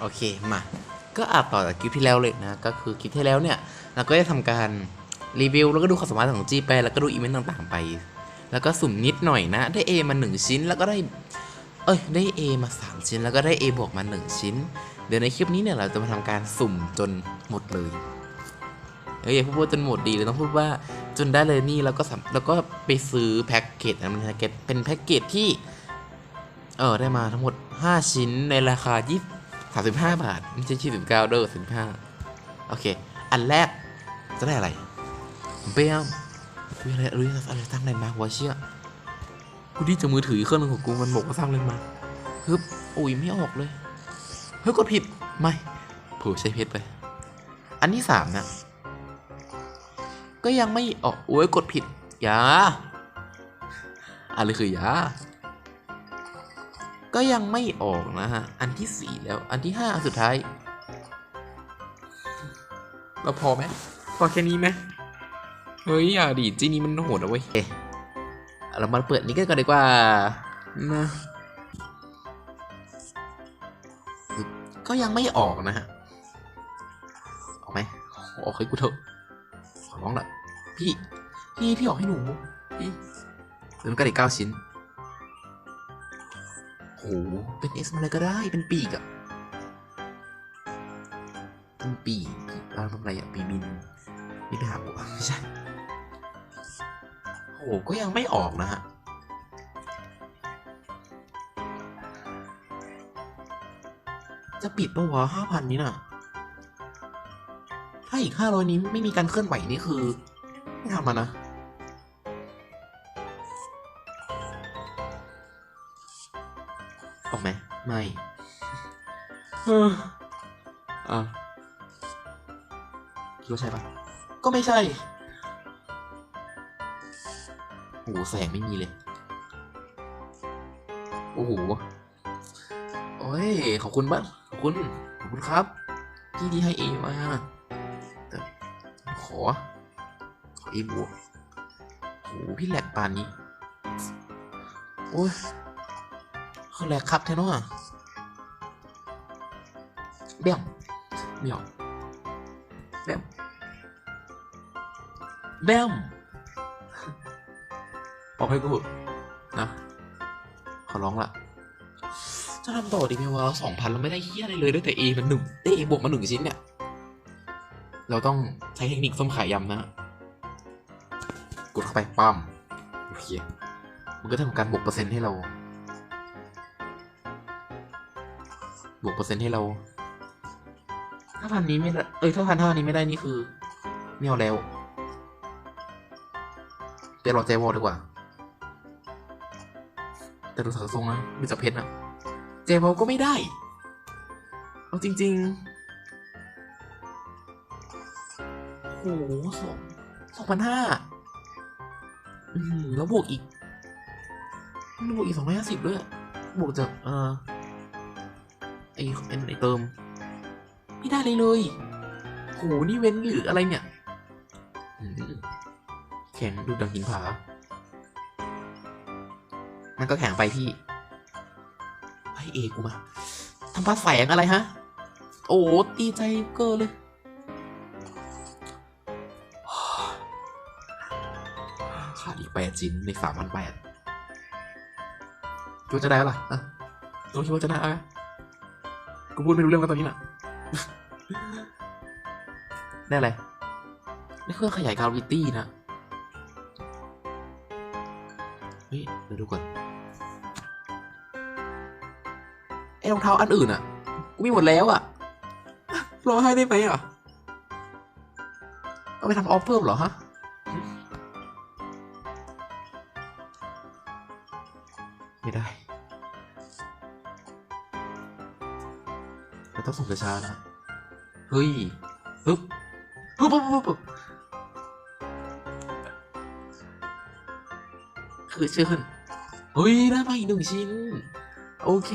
โอเคมาก็อาจต่อจากคลิปที่แล้วเลยนะ ก็คือคลิปที่แล้วเนี่ย เราก็ได้ทำการรีวิว แล้วก็ดูความสามารถของจีไป แล้วก็ดูอีเวนต์ต่างๆไป แล้วก็สุ่มนิดหน่อยนะ ได้ A มา 1 ชิ้น แล้วก็ได้ เอ้ย ได้ A มา 3 ชิ้น แล้วก็ได้ A บวกมา 1 ชิ้น เดี๋ยวในคลิปนี้เนี่ยเราจะมาทำการสุ่มจนหมดเลย เอ้ยอย่าพูดจนหมดดีเลยต้องพูดว่าจนได้เลยนี่แล้วก็แล้วก็ไปซื้อแพ็กเกจนะมันแพ็กเกจเป็นแพ็กเกจที่ เออได้มาทั้งหมด 5 ชิ้นในราคา20 35 บาท ไม่ใช่29เด้อ35โอเค อันแรก จะได้อะไรเปี้ยมอุ้ยอะไรเอ้ยอะไรสร้างแรงมากวะเชี่ยกูดีจะมือถือเครื่องนึงของกูมันบอกว่าสร้างแรงมาฮึบอุ้ยไม่ออกเลยเฮ้ยกดผิดไม่ผื่อใช้เพชรไปอันที่สามนะ ก็ยังไม่ออกโอ้ยกดผิด อยาอะไรคืออยา ก็ยังไม่ออกนะฮะ อันที่สี่แล้ว อันที่ห้าอันสุดท้าย เราพอไหมพอแค่นี้ไหมเฮ้ย อย่าดิจีนี้มันโหดอะเว้ยเอ๊ะเรามาเปิดนี้กันก่อนดีกว่านะก็ยังไม่ออกนะฮะ ออกไหมออกให้กูเถอะ ขอร้องละพี่ พี่ พี่ออกให้หนูพี่แล้วมันก็ได้เก้าชิ้น โหเป็นเอสอะไรก็ได้เป็นปีกอะเป็นปีกเราทำอะไรอะปีบินนี่ไปหาหัวไม่ใช่โหก็ยังไม่ออกนะฮะจะปิดปะวะห้าพันนี้น่ะ ถ้าอีกห้าร้อยนี้ไม่มีการเคลื่อนไหวนี่คือ ไม่ทำมานะ ไหมไม่เอออะคิดว่าใช่ปะก็ไม่ใช่โอ้โหแสงไม่มีเลย โอ้โห โอ้ย ขอบคุณบ้างขอบคุณ ขอบคุณครับ ที่ที่ให้เอมาแต่ขอ ขอเอบวกโหพี่แหลกปานนี้ โอ้ยคือ แหลกครับแท้เนาะเบี้ยมเบี้ยมเบี้ยมเบี้ยมออกให้กูนะ ขอร้องละจะทำต่อดีไหมวะสองพันเราไม่ได้เฮี้ยอะไรเลยด้วยแต่เอมันหนึ่งได้เอบวกมาหนึ่งชิ้นเนี่ย เราต้องใช้เทคนิคส้มขายยำนะ กดเข้าไปปั้มโอเคมันก็ทำการบวกเปอร์เซ็นต์ให้เรา บวกเปอร์เซ็นต์ให้เราถ้าพันนี้ไม่ได้เอ้ยถ้าพันห้านี้ไม่ได้นี่คือไม่เอาแล้วเดี๋ยวราใจวอลดีกว่า แต่ดูสักทรงนะมีจับเพชรนะเจวอลก็ไม่ได้ เอาจริงๆโอ้โหสองสองพันห้าแล้วบวกอีกบวกอีกสองร้อยห้าสิบด้วย บวกจากเอ่อ ไอไอ้ไอเติม ไม่ได้เลยเลยโหนี่เว้นหรืออะไรเนี่ยแข็งดูดังหินผามันก็แข็งไปพี่ให้เอกูมาทำปลาแสงอะไรฮะ โอ้ตีใจเกอเลยขาดอีกแปดชิ้นในสามพันแปดคิดว่าจะได้ปะล่ะอะตัวคิดว่าจะได้ไหม กูพูดไม่รู้เรื่องกันตอนนี้น่ะได้อะไรได้เครื่องขยายกราวิตี้นะ เฮ้ยเดี๋ยวดูก่อนไอ้รองเท้าอันอื่นอะ กูมีหมดแล้วอะ รอให้ได้ไหมอะ เอาไปทำออฟเพิ่มเหรอฮะ ต้องส่งช้าๆนะ เฮ้ยฮึบฮึบฮึบฮึบฮึบคือชื่อขึ้นเฮ้ยได้มาอีกหนึ่งชิ้น โอเค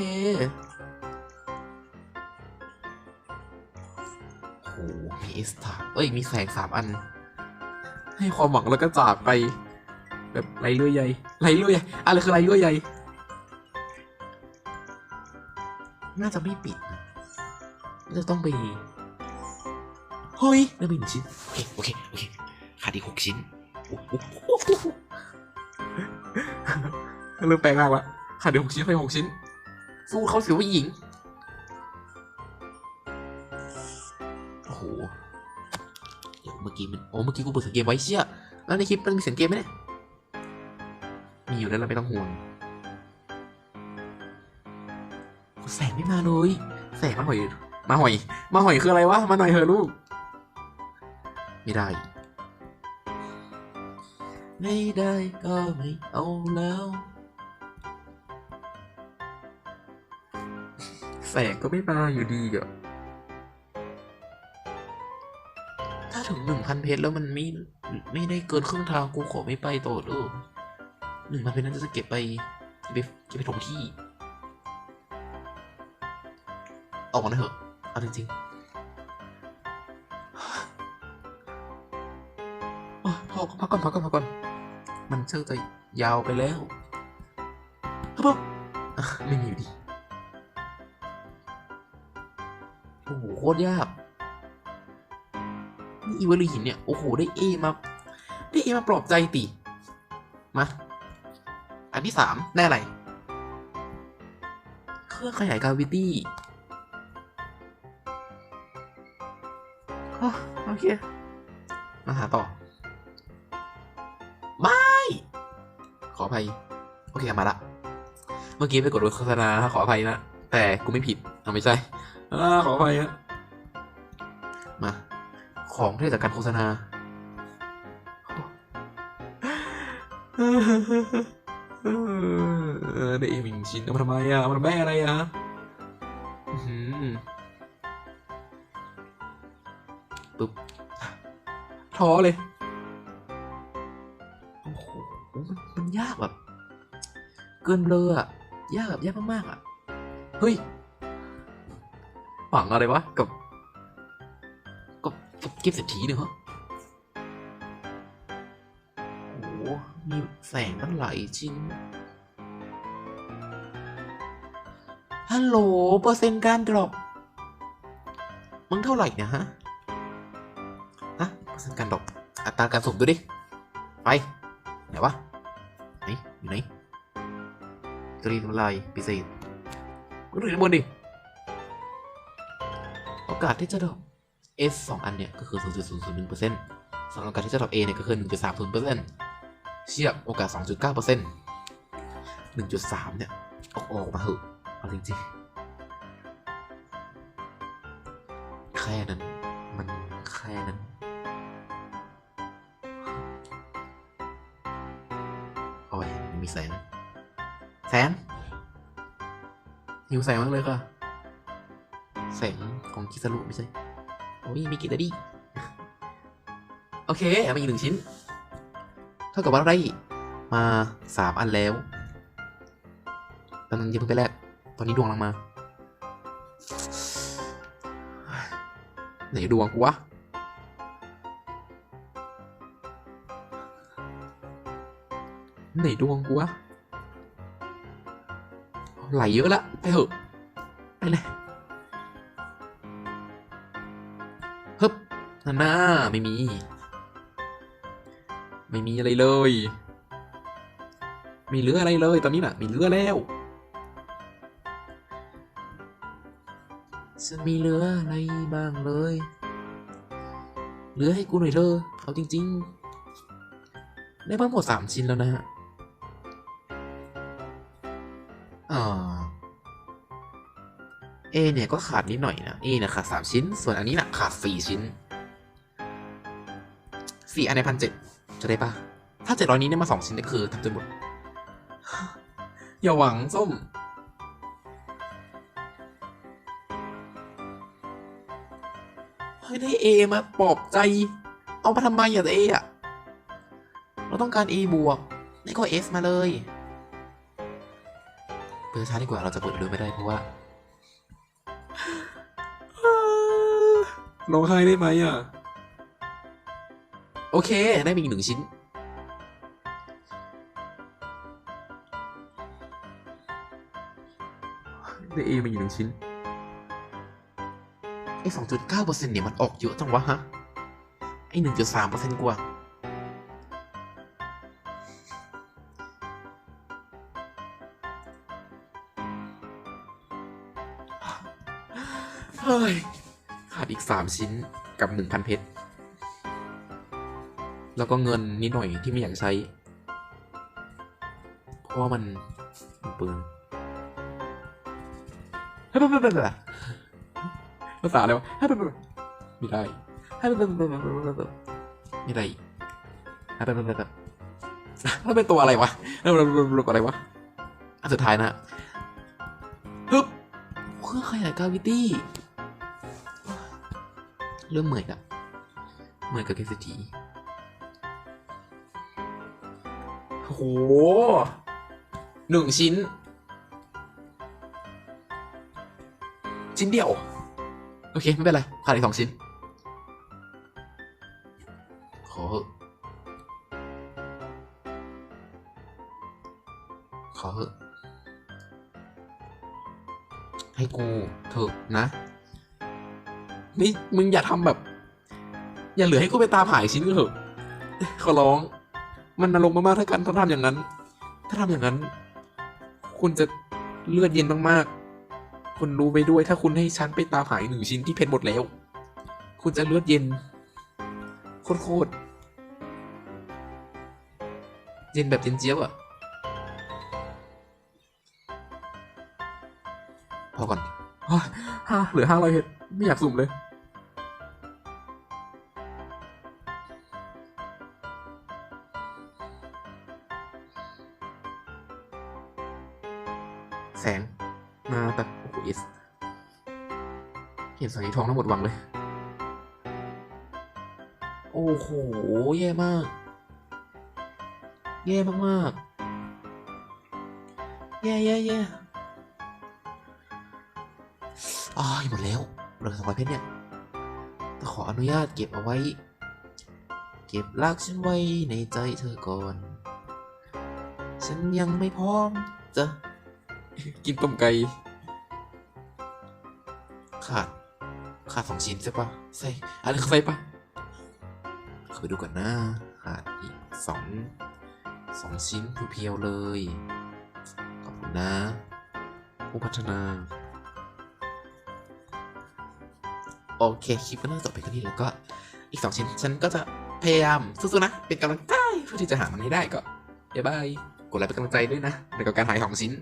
โหมีเอสตาเอ้ย มีแสงสามอัน ให้ความหวังแล้วก็จากไป แบบไรเลื่อยใยไรเลื่อยใยอะไรคือไรเลื่อยใยน่าจะไม่ปิด นะจะต้องไปเฮ้ยได้ไปหนึ่งชิ้นโอเคโอเคโอเคขาดอีกหกชิ้นโอ้โหเริ่มแปลงร่างละขาดอีกหกชิ้นไปหกชิ้น สู้เขาเสียผู้หญิงโอ้โหเดี๋ยวเมื่อกี้มันโอ้เมื่อกี้กูเปิดเสียงเกมไว้เชี่ยแล้วในคลิปมันมีเสียงเกมไหมเนี่ยมีอยู่แล้วเราไม่ต้องห่วงแสงไม่มาเลยแสงมาหน่อย มาหอย มาหอยคืออะไรวะ มาหน่อยเถอะลูก ไม่ได้ ไม่ได้ก็ไม่เอาแล้วแสงก็ไม่มาอยู่ดีอะถ้าถึงหนึ่งพันเพชรแล้วมันไม่ไม่ได้เกินครึ่งทางกูขอไม่ไปต่อเด้อหนึ่งพันเพชรนั้นจะเก็บไปเก็บไปเก็บไปถมที่ ออกมาหน่อยเถอะ เอาจริงๆอะพอพักก่อนพักก่อนพักก่อน มันเชื่อจะยาวไปแล้วครับผมอะไม่มีอยู่ดี โอ้โห โคตรยาก นี่อีเวอร์หินเนี่ย โอ้โห ได้เอมา ได้เอมาปลอบใจติมา อันที่สามได้อะไร เครื่องขยายกราวิตี้ โอเค มาหาต่อ ไม่ ขออภัย โอเคมาละ เมื่อกี้ไปกดโฆษณา ขออภัยนะ แต่กูไม่ผิดเอาไม่ใช่อขออภัยฮะมา ของที่จากการโฆษณา เด้เองหนึ่งชินมาทำไมอะมาทำแม่อะไรอะ ท้อเลยโอ้โหมันมันยากแบบ เกินเบลออะยากแบบยากมากๆอะเฮ้ยหวังอะไรวะกับกับกับเก็บเศรษฐีเนี่ยเหรอโอ้โหมีแสงตั้งหลายชิ้นฮัลโหลเปอร์เซ็นต์การดรอปมึงเท่าไหร่เนี่ยฮะฮะเปอร์เซ็นต์ การดอปอัตราการสุ่มดูดิ ไป ไหนวะ ไหน อยู่ไหนกรีนลายพิเศษก็ดูด้านบนดิ โอกาสที่จะดรอป S สองอันเนี่ย ก็คือ 0.001%ส่วนโอกาสที่จะดรอป A เนี่ย ก็คือ 1.30%เชี่ยโอกาส 2.9% 1.3 เนี่ย ออกออกมาเหอะเอาจริงๆแค่นั้น มันแค่นั้น ม่มีแสง แสงหิวแสงมากเลยค่ะ แสงของคิสรุไม่ใช่ โอ้ยมีกิตาดีโอเคเอามาอีกหนึ่งชิ้น เท่ากับว่าเราได้มาสามอันแล้วตอนนั้นยังเพิ่งไปแรกตอนนี้ดวงกำลังมา ไหนดวงกูวะ ไหนดวงกูวะไหลเยอะละไปเถอะไปเลยฮึบนั่นน่าไม่มี ไม่มีอะไรเลย มีเหลืออะไรเลยตอนนี้น่ะ มีเหลือแล้วฉันมีเหลืออะไรบ้างเลยเหลือให้กูหน่อยเลยเอาจริง ๆ ได้มาหมดสามชิ้นแล้วนะฮะ เอเนี่ยก็ขาดนิดหน่อยนะเอเนี่ยขาดสามชิ้น ส่วนอันนี้น่ะขาดสี่ชิ้นสี่อันในพันเจ็ดจะได้ปะถ้าเจ็ดร้อยนี้ได้มาสองชิ้นก็คือทำจนหมดอย่าหวังส้ม เฮ้ยได้เอมาปลอบใจ เอามาทำไมอะเออะเราต้องการ A บวกนี่ก็ S มาเลย เปิดช้าดีกว่าเราจะเปิดดูไม่ได้เพราะว่า ร้องไห้ได้ไหมอะ โอเค ได้มีอีกหนึ่งชิ้น ได้ A มาอีกหนึ่งชิ้นไอ้สองจุดเก้าเปอร์เซ็นต์เนี่ยมันออกเยอะจังวะฮะ ไอ้หนึ่งจุดสามเปอร์เซ็นต์กว่า เฮ้ย ดอีกสามชิ้นกับหนึ่งพันเพชร แล้วก็เงินนิดหน่อยที่ไม่อยากใช้ เพราะว่ามันเปืองเฮ้ยเฮ้ยเฮ้ยเฮ้ยเฮ้ยภาษาอะไรวะเฮ้ยเฮ้ยเฮ้ยไม่ได้เฮ้ยเฮ้ยเฮ้ยเฮ้ยเฮ้ยเฮ้ยเฮ้ยไม่ได้เฮ้ยเฮ้ยเฮ้ยเฮ้ยเฮ้ยแล้วเป็นตัวอะไรวะแล้วเป็นอะไรวะอันสุดท้ายนะฮึบเครื่องขยายกาวิตี้ เริ่มเหมื่อยกับเหมื่อยกับเกสทีโอ้โหหนึ่งชิ้น ชิ้นเดียว โอเค ไม่เป็นไรขาดอีกสองชิ้น ขอเถอะขอเถอะให้กูเถอะนะ นี่มึงอย่าทำแบบ อย่าเหลือให้กูไปตามหายชิ้นก็เถอะขอร้อง มันนรกมากๆถ้ากันถ้าทำอย่างนั้น ถ้าทำอย่างนั้น คุณจะเลือดเย็นมากๆคุณรู้ไปด้วย ถ้าคุณให้ฉันไปตามหายหนึ่งชิ้นที่เพชรหมดแล้ว คุณจะเลือดเย็นโคตรๆเย็นแบบเย็นเจี๊ยบอะพอก่อนฮ่าฮ่าเหลือห้าร้อยเพชรไม่อยากสุ่มเลย ทองทั้งหมดวังเลย โอ้โห แย่มาก แย่มากๆ แย่แย่แย่อ้ายหมดแล้วเหลือสองร้อยเพชรเนี่ยแต่ขออนุญาตเก็บเอาไว้ เก็บรักฉันไว้ในใจเธอก่อน ฉันยังไม่พร้อมจะกินต้มไก่ขาด ขาดสองชิ้นใช่ปะใส่อะไรใส่ปะเข้าไปดูก่อนนะขาดอีกสองสองชิ้นเพียวๆเลย ขอบคุณนะ ผู้พัฒนา โอเค คลิปก็น่าจบไปแค่นี้แล้วก็ อีกสองชิ้น ฉันก็จะพยายามสู้ๆนะ เป็นกำลังใจเพื่อที่จะหามันให้ได้ก็บ๊ายบาย กดไลค์เป็นกำลังใจด้วยนะในกับการหายของชิ้น